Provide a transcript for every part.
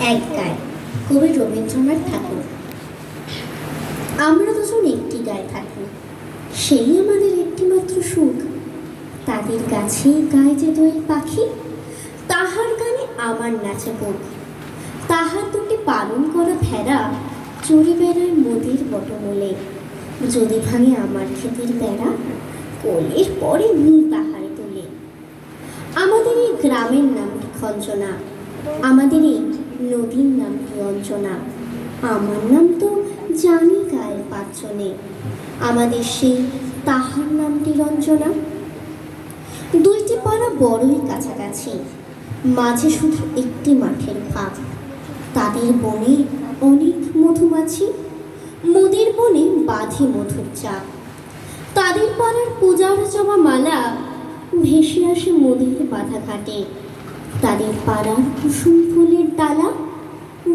এক গায়ে কবি রবীন্দ্রনাথ ঠাকুর। আমরা দুজন একটি গায়ে থাকি। সেই আমাদের একটিমাত্র সুখ। তাদের কাছেই গায়ে যে দোয়েল পাখি, তাহার গানে আমার নাচে বুক তাহার দুটি পালন করা ভেড়া চড়ে বেড়ায় মোদির বটমূলে। যদি ভাঙে আমার ক্ষেতের বেড়া, কোলের পরে নি তাহারে তোলে। আমাদের এই গ্রামের নামটি খঞ্জনা। আমাদের এই নদীর নামটি অঞ্জনা আমার নাম তো জানি গায়ের পাঁচজনে। আমাদের সেই তাহার নামটি রঞ্জনা। দুইটি পাড়া বড়ই কাছাকাছি। মাঝে শুধু একটি মাঠের ফাঁক। তাদের বনে অনেক মধুমাছি। মোদের বনে বাঁধে মধুর চাপ তাদের পাড়ার পূজার জমা মালা ভেসে আসে মোদের বাধা ঘাটে। তাদের পাড়ার কুসুম ফুলের ডালা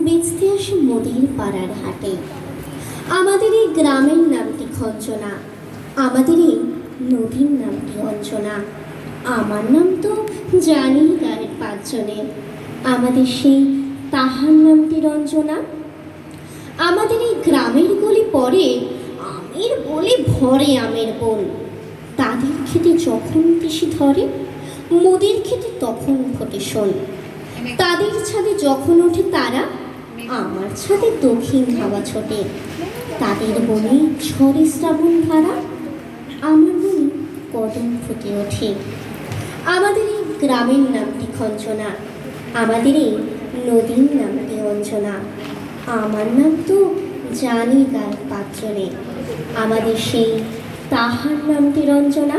বেচতে আসে মোদের পাড়ার হাটে। আমাদের এই গ্রামের নামটি খঞ্চনা আমাদের এই নদীর নামটি অঞ্চনা আমার নাম তো জানি গায়ের পাঁচজনে আমাদের সেই তাহার নামটি রঞ্জনা আমাদের এই গ্রামের গলি পরে আমের বলে ভরে আমের বন। তাদের খেতে যখন কৃষি ধরে মোদের খেতে তখন ফোটে শোন। তাদের ছাদে যখন ওঠে তারা, আমার ছাদে দক্ষিণ হাওয়া ছোটে। তাদের বনে ঝড়ে শ্রাবণ ধারা, আমার মনে কদম ফুটে ওঠে। আমাদের এই গ্রামের নামটি খঞ্চনা, আমাদের এই নদীর নামটি অঞ্জনা আমার নাম তো জানি গায়ের পাত্রনে আমাদের সেই তাহার নামটি রঞ্জনা।